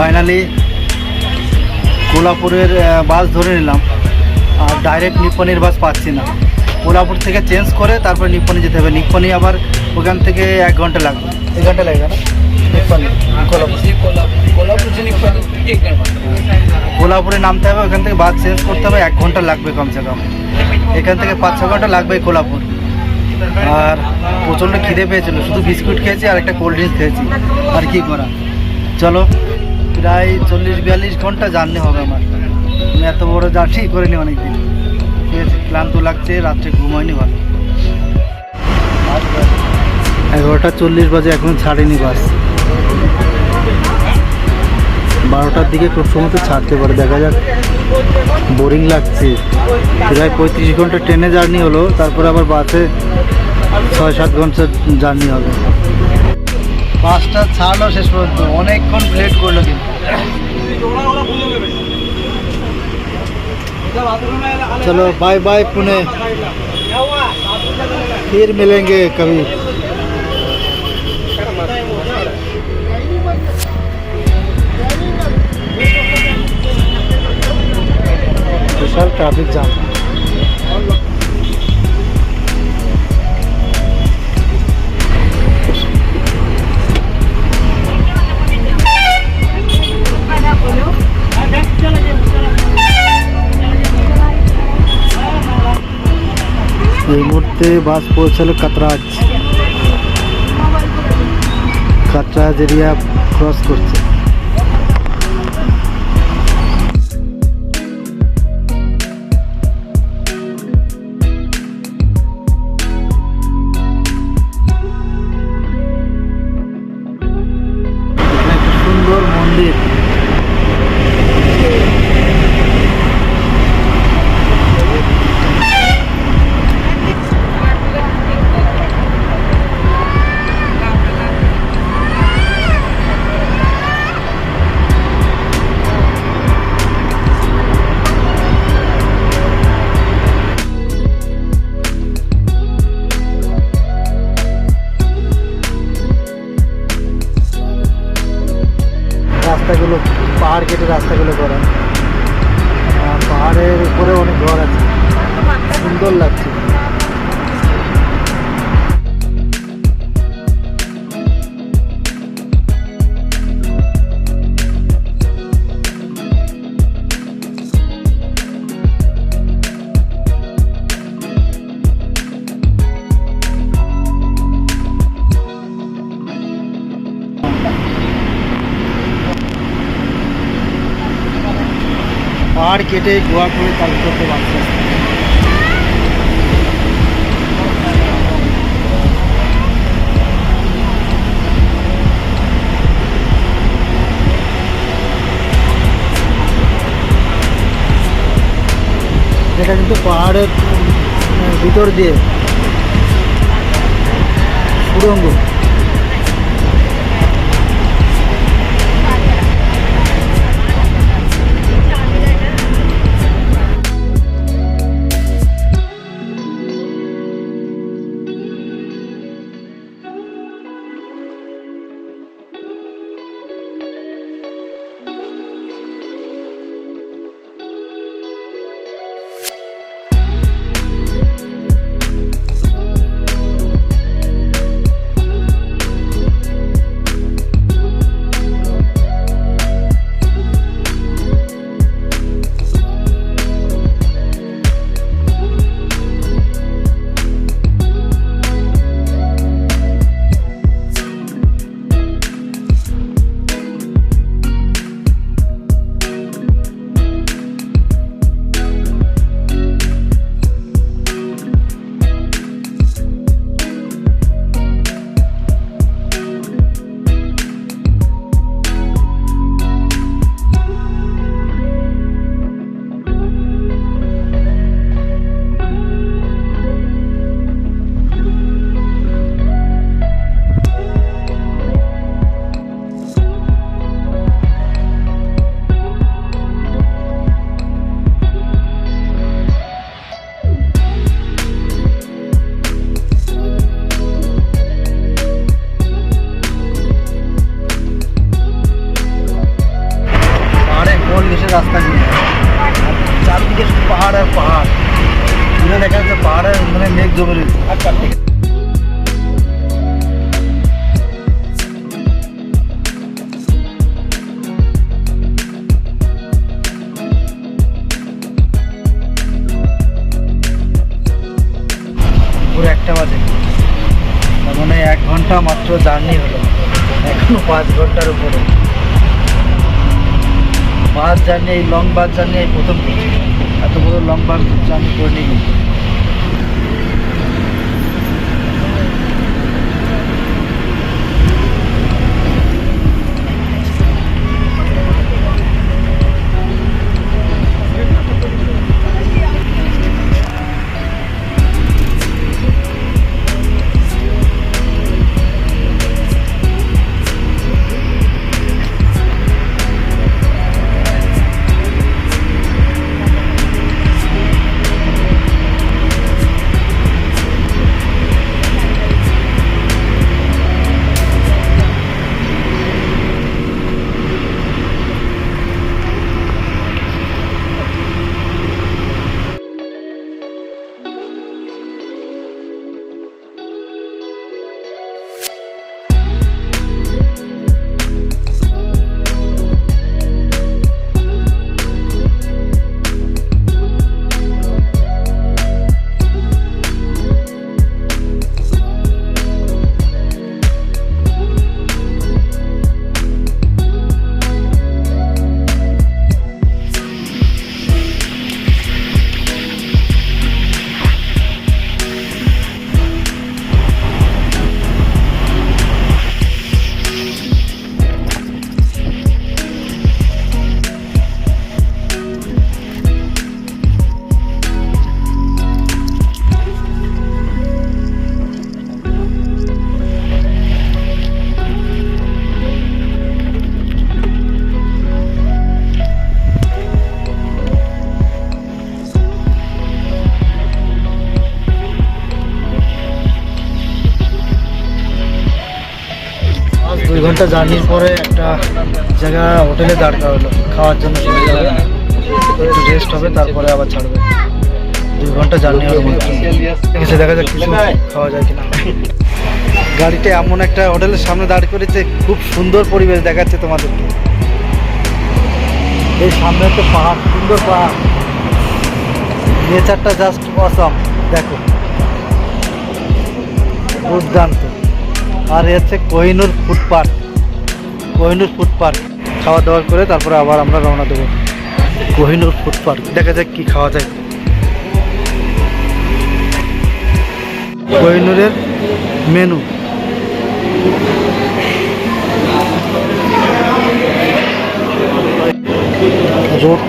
Finally কোলাপুরের বাস ধরে নিলাম। আর direct নিপ্পনির বাস পাচ্ছি না। কোলাপুর থেকে চেঞ্জ করে তারপর নিপ্পনি যেতে হবে। নিপ্পনি আবার ওখান থেকে এক ঘণ্টা লাগবে। এক ঘণ্টা লাগবে না? কোলাপুরে নামতে হবে ওখান থেকে বাস চেঞ্জ করতে হবে এক ঘণ্টা লাগবে কমসে কম। এখান থেকে পাঁচ ছ ঘণ্টা লাগবে কোলাপুর আর প্রচণ্ড খিদে পেয়েছিল। শুধু বিস্কুট খেয়েছি আর একটা কোল্ড ড্রিঙ্কস খেয়েছি। আর কি করা? চলো প্রায় চল্লিশ বিয়াল্লিশ ঘণ্টা জার্নি হবে আমার। আমি এত বড় জার্নি করিনি অনেকদিন। ঠিক আছে, ক্লান্ত লাগছে, রাত্রে ঘুম হয়নি ভালো। এগারোটা চল্লিশ বাজে, এখন ছাড়েনি বাস। বারোটার দিকে খুব সময় তো ছাড়তে পারে। দেখা যাক, বোরিং লাগছে। প্রায় পঁয়ত্রিশ ঘণ্টা ট্রেনে জার্নি হলো, তারপরে আবার বাসে ছয় সাত ঘণ্টা জার্নি হবে। বাসটা ছাড়লো শেষ পর্যন্ত অনেকক্ষণ লেট করলো কিন্তু चलो बाय बाय पुणे फिर मिलेंगे कभी विशाल ट्रैफिक जाम এই মুহূর্তে বাস পৌঁছালো কাতরাজ। কাতরাজ এরিয়া ক্রস করছে। কেটে গোয়া করে তার করতে পারছে এটা কিন্তু পাহাড়ের ভিতর দিয়ে সুড়ঙ্গ রাস্তাগুলো আর চারদিকে শুধু পাহাড় আর পাহাড়। দূরে দেখা যাচ্ছে পাহাড়ের মানে মেঘ জমে রয়েছে। পুরো একটা বাজে। তার মানে এক ঘণ্টা মাত্র জার্নি হলো। এখনও পাঁচ ঘণ্টার উপরে। বাস জার্নি এই লং বাস জার্নি, এই প্রথম এত বড় লং বাস জার্নি করে কিন্তু। দুই ঘণ্টা জার্নির পরে একটা জায়গা হোটেলে দাঁড় হলো খাওয়ার জন্য একটু রেস্ট হবে, তারপরে আবার ছাড়বে। দুই ঘণ্টা জার্নি হবে এসে দেখা যাক কিছু খাওয়া যায় কিনা। গাড়িটা এমন একটা হোটেলের সামনে দাঁড় করেছে, খুব সুন্দর পরিবেশ দেখাচ্ছে তোমাদেরকে। এই সামনে তো পাহাড়, সুন্দর পাহাড়। নেচারটা জাস্ট অসম দেখো। দুর্দান্ত আর এ হচ্ছে Kohinoor food park Kohinoor food park খাওয়া দাওয়া করে তারপরে আবার আমরা রওনা দেবো। কোহিনুর ফুড পার্ক দেখা যাক কি খাওয়া যায়। কোহিনুরের মেনু। রোট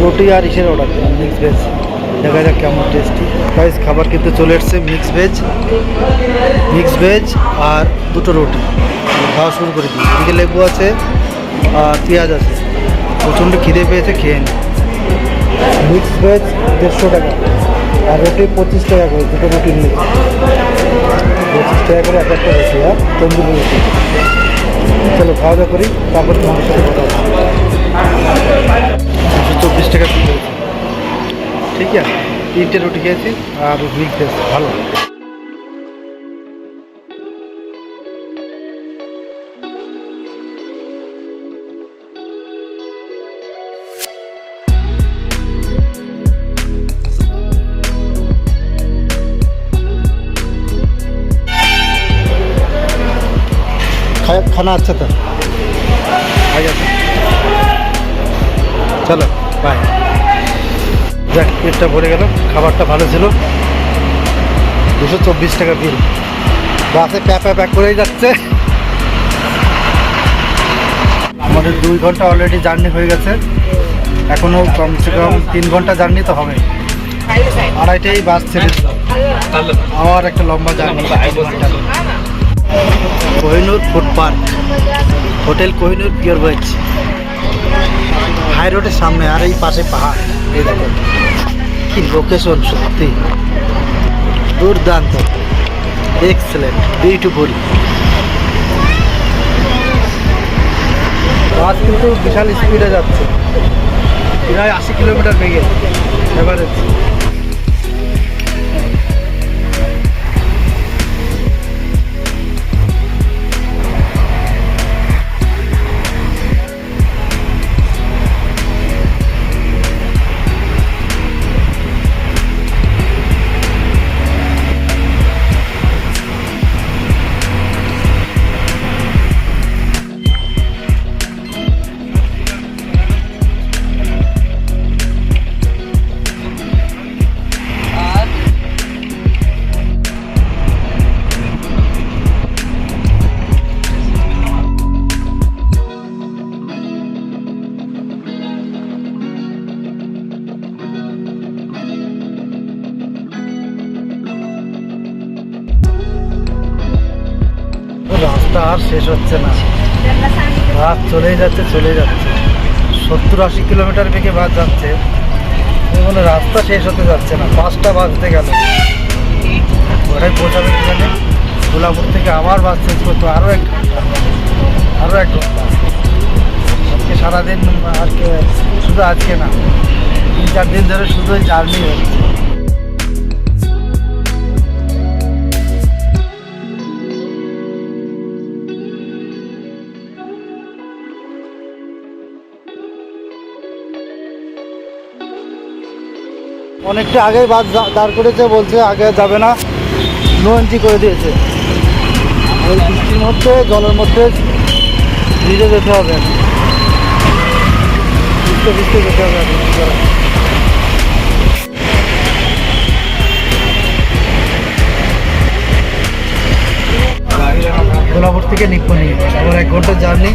রুটি আর ইসের অর্ডার মিক্স ভেজ দেখা যাক কেমন টেস্টি গাইস খাবার কিন্তু চলে এসছে মিক্স ভেজ মিক্স ভেজ আর দুটো রুটি। খাওয়া শুরু করে দিই এদিকে লেবু আছে আর পেঁয়াজ আছে। প্রচণ্ড খিদে পেয়েছে খেয়ে নি। মিক্স ভেজ দেড়শো টাকা। আর রুটি পঁচিশ টাকা করে দুটো রুটি নিয়ে পঁচিশ টাকা করে এক একটা রুটি আর তন্দুরি রুটি। চলো খাওয়া দাওয়া করি তারপর তোমাদের সাথে কথা চব্বিশ টাকা ঠিক আছে তিনটে রুটি খেয়েছি আর মিক্স ভেজ ভালো खाया खाना अच्छा था आ गया চলো বাই যাক, পেটটা ভরে গেল, খাবারটা ভালো ছিল। দুশো চব্বিশ টাকা বিল বাসে প্যাপ প্যাক করেই যাচ্ছে। আমাদের দুই ঘণ্টা অলরেডি জার্নি হয়ে গেছে। এখনও কমসে কম তিন ঘণ্টা জার্নি তো হবে। আড়াইটাই বাস ছেড়ে। আবার একটা লম্বা journey Kohinoor food park. Hotel Kohinoor pure veg. High রোডের সামনে আর এই পাশে পাহাড়। এই দেখো। কি লোকেশন সত্যি? দুর্দান্ত। এক্সেলেন্ট বিউটিফুল বাস কিন্তু বিশাল স্পিডে যাচ্ছে। প্রায় আশি কিলোমিটার বেগে এভারেজ আর শেষ হচ্ছে না। রাত চলেই যাচ্ছে চলেই যাচ্ছে। সত্তর আশি কিলোমিটার বেগে বাস যাচ্ছে। কোনো রাস্তা শেষ হতে যাচ্ছে না, পাঁচটা বাজতে গেল। ওটাই পৌঁছাবে এখানে কোলাপুর থেকে আবার বাস চেঞ্জ করতো আরও এক ঘণ্টা। আরও এক ঘণ্টা। আজকে সারাদিন আজকে শুধু আজকে না, তিন চার দিন ধরে শুধু জার্নি হচ্ছে। অনেকটা আগেই বাস দাঁড় করেছে, বলছে আগে যাবে না। নো এন্ট্রি করে দিয়েছে। ওই বৃষ্টির মধ্যে, জলের মধ্যে ভিজে যেতে হবে ভিজতে ভিজতে যেতে হবে? কোলাপুর থেকে নিপ্পনি। আবার এক ঘণ্টা জার্নি।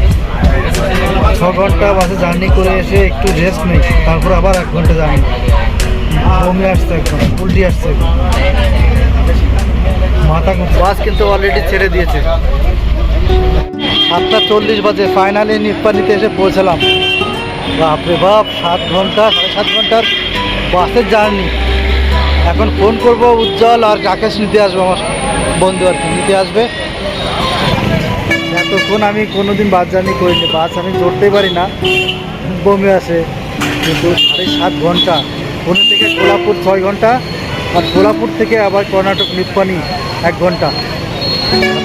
ছ ঘণ্টা বাসে জার্নি করে এসে একটু রেস্ট নেই। তারপর আবার এক ঘণ্টা জার্নি। বমি আসছে একদম আসছে মাথা বাস কিন্তু অলরেডি ছেড়ে দিয়েছে। সাতটা চল্লিশ বাজে ফাইনালি এসে পৌঁছালাম। বাপরে বাপ, সাত ঘণ্টা, সাড়ে সাত বাসের জার্নি এখন ফোন করব উজ্জ্বল আর রাকেশ নিতে আসবে আমার বন্ধু আর কি, নিতে আসবে। এতক্ষণ আমি কোনোদিন বাস জার্নি করিনি, বাস আমি চড়তেই পারি না। বমি আসে কিন্তু সাড়ে সাত ঘণ্টা। পুনে থেকে কোলাপুর ছয় ঘণ্টা আর কোলাপুর থেকে আবার কর্ণাটক নিপ্পানি এক ঘণ্টা।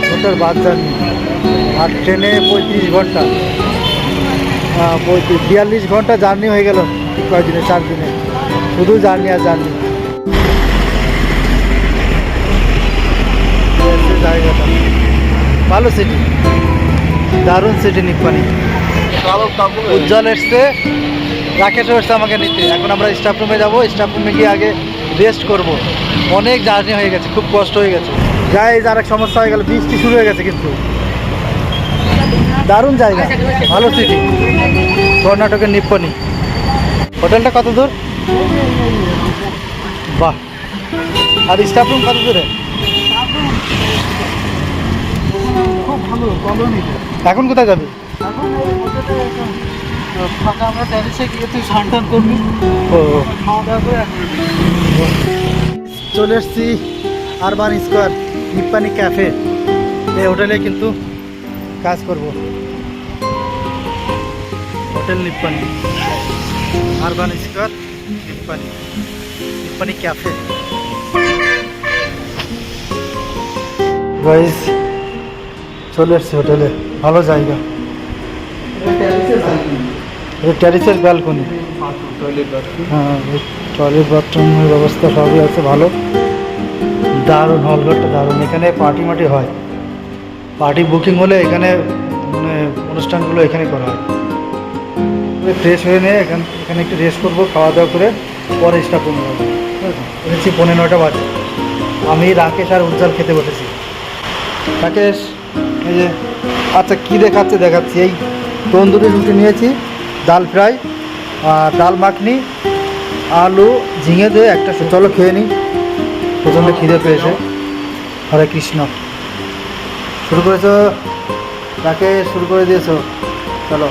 ঘণ্টার বাস জার্নি আর ট্রেনে পঁয়ত্রিশ ঘণ্টা। পঁয়ত্রিশ বিয়াল্লিশ ঘণ্টা জার্নি হয়ে গেল কয়েকদিনে চার দিনে শুধু জার্নি আর জার্নি। জায়গাটা। ভালো সিটি দারুণ সিটি নিপ্পানি। উজ্জ্বল এসছে। রাকেশ এসছে আমাকে নিতে। এখন আমরা স্টাফ রুমে যাব স্টাফ রুমে গিয়ে আগে রেস্ট করব। অনেক জার্নি হয়ে গেছে খুব কষ্ট হয়ে গেছে। যাই আর এক সমস্যা হয়ে গেল বৃষ্টি শুরু হয়ে গেছে কিন্তু। দারুণ জায়গা ভালো সিটি কর্ণাটকের নিপ্পনি। হোটেলটা কত দূর? বাহ। আর স্টাফ রুম কত দূরে? এখন কোথায় যাবি? ফাঁকা আমরা ট্যারিসে গিয়ে তুই স্নান টান করবি খাওয়া দাওয়া করে চলে এসছি আরবান স্কোয়ার নিপ্পানি ক্যাফে। এই হোটেলে কিন্তু কাজ করব। Hotel Nippani. Urban square Nippani. Nippani cafe. Guys চলে এসছি হোটেলে। ভালো জায়গা। ট্যারিসের ব্যালকনি হ্যাঁ টয়লেট বাথরুমের ব্যবস্থা সবই আছে, ভালো। দারুণ হলঘরটা দারুণ। এখানে পার্টি মাটি হয়। পার্টি বুকিং হলে এখানে মানে অনুষ্ঠানগুলো এখানে করা হয়। ফ্রেশ হয়ে নিয়ে এখান, এখানে একটু রেস্ট করব, খাওয়া দাওয়া করে পরে স্টাফ রুমে যাব। এসেছি পনেরো নটা বাজে। আমি রাকেশ আর উজ্জ্বল খেতে বসেছি। রাকেশ, এই যে আচ্ছা কী দেখাচ্ছে, দেখাচ্ছি। এই তন্দুরি রুটি নিয়েছি। ডাল ফ্রাই ডাল মাখনি, আলু, ঝিঙে দিয়ে একটা চলো খেয়ে নিই প্রচণ্ড খিদে পেয়েছে। হরে কৃষ্ণ। শুরু করেছ? তাকে শুরু করে দিয়েছ? চলো।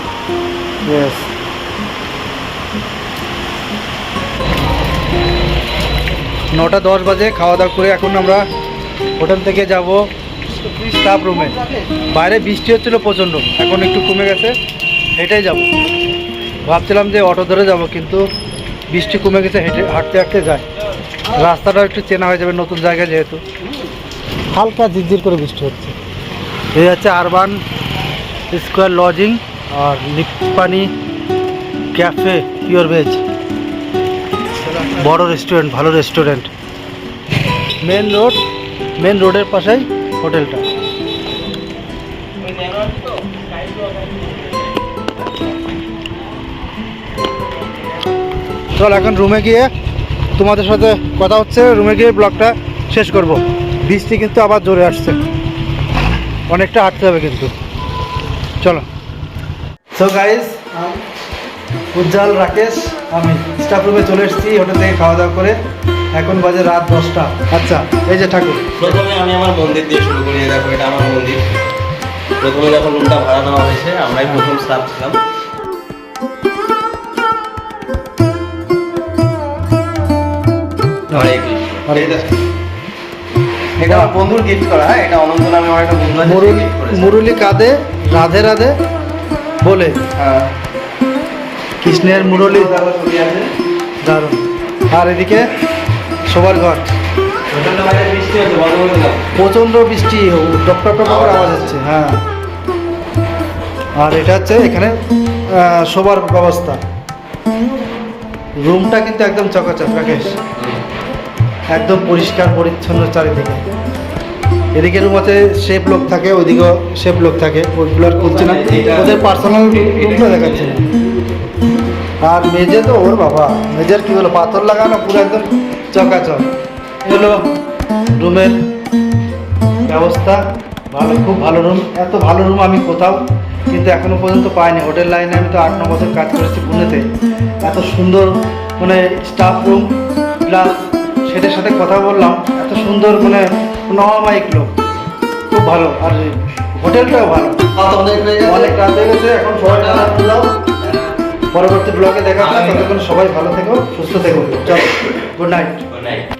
ইয়েস নটা দশ বাজে, খাওয়া দাওয়া করে এখন আমরা হোটেল থেকে যাব স্টাফ রুমে। বাইরে বৃষ্টি হচ্ছিল প্রচণ্ড, এখন একটু কমে গেছে, এটাই যাব। ভাবছিলাম যে অটো ধরে যাব, কিন্তু বৃষ্টি কমে গেছে, হেঁটে হাঁটতে হাঁটতে যায় রাস্তাটা একটু চেনা হয়ে যাবে, নতুন জায়গায় যেহেতু। হালকা ঝিরঝির করে বৃষ্টি হচ্ছে। এই হচ্ছে আরবান স্কোয়ার লজিং আর লিপানি ক্যাফে পিওর ভেজ। বড় রেস্টুরেন্ট, ভালো রেস্টুরেন্ট। মেন রোড, মেন রোডের পাশেই হোটেলটা। চল এখন রুমে গিয়ে তোমাদের সাথে কথা হচ্ছে, রুমে গিয়ে ব্লগটা শেষ করব। বৃষ্টি কিন্তু আবার জোরে আসছে। অনেকটা হাঁটতে হবে কিন্তু। চলো। So guys Ujjwal Rakesh. আমি স্টাফ রুমে চলে এসেছি হোটেল থেকে খাওয়া দাওয়া করে। এখন বাজে রাত দশটা। আচ্ছা এই যে ঠাকুর। প্রথমে আমি আমার মন্দির দিয়ে শুরু করি দেখো এটা আমার মন্দির। প্রথমে যখন রুমটা ভাড়া নেওয়া হয়েছে, আমরাই প্রথম স্টাফ ছিলাম। হরে কৃষ্ণ। দেখো। এটা আমার বন্ধুর গিফট করা হ্যাঁ? এটা অনন্ত নামে আমার একটা বন্ধু মুরুলি কাঁদে রাধে রাধে বলে। হ্যাঁ। কৃষ্ণের মুরলি। দারুণ। আর এদিকে সবার ঘর প্রচণ্ড বৃষ্টি টপ টপ করে আওয়াজ হচ্ছে হ্যাঁ। আর এটা হচ্ছে এখানে শোবার ব্যবস্থা। রুমটা কিন্তু একদম চকাচক রাকেশ একদম পরিষ্কার, পরিচ্ছন্ন চারিদিকে। এদিকে রুম আছে লোক থাকে, ওইদিকেও শেপ লোক থাকে, ওইগুলো আর খুলছে না। ওদের পার্সোনাল রুমটা দেখাচ্ছে আর মেজে তো ওর বাবা। মেজের কি হলো? পাথর লাগানো, পুরো একদম চকাচক। এগুলো রুমের ব্যবস্থা। ভালো, খুব ভালো রুম। এত ভালো রুম আমি কোথাও কিন্তু এখনও পর্যন্ত পাইনি। হোটেল লাইনে আমি তো আট, ন বছর কাজ করেছি পুনেতে। এত সুন্দর মানে স্টাফ রুম প্লাস সেটার সাথে কথা বললাম। এত সুন্দর মানে নমাইক লোক। খুব ভালো। আর হোটেলটাও ভালো। অনেক রাত হয়ে গেছে। এখন সবাই দাও পরবর্তী ব্লগে দেখা ততক্ষণ সবাই ভালো থেকো সুস্থ থেকো। চলো গুড নাইট গুড night.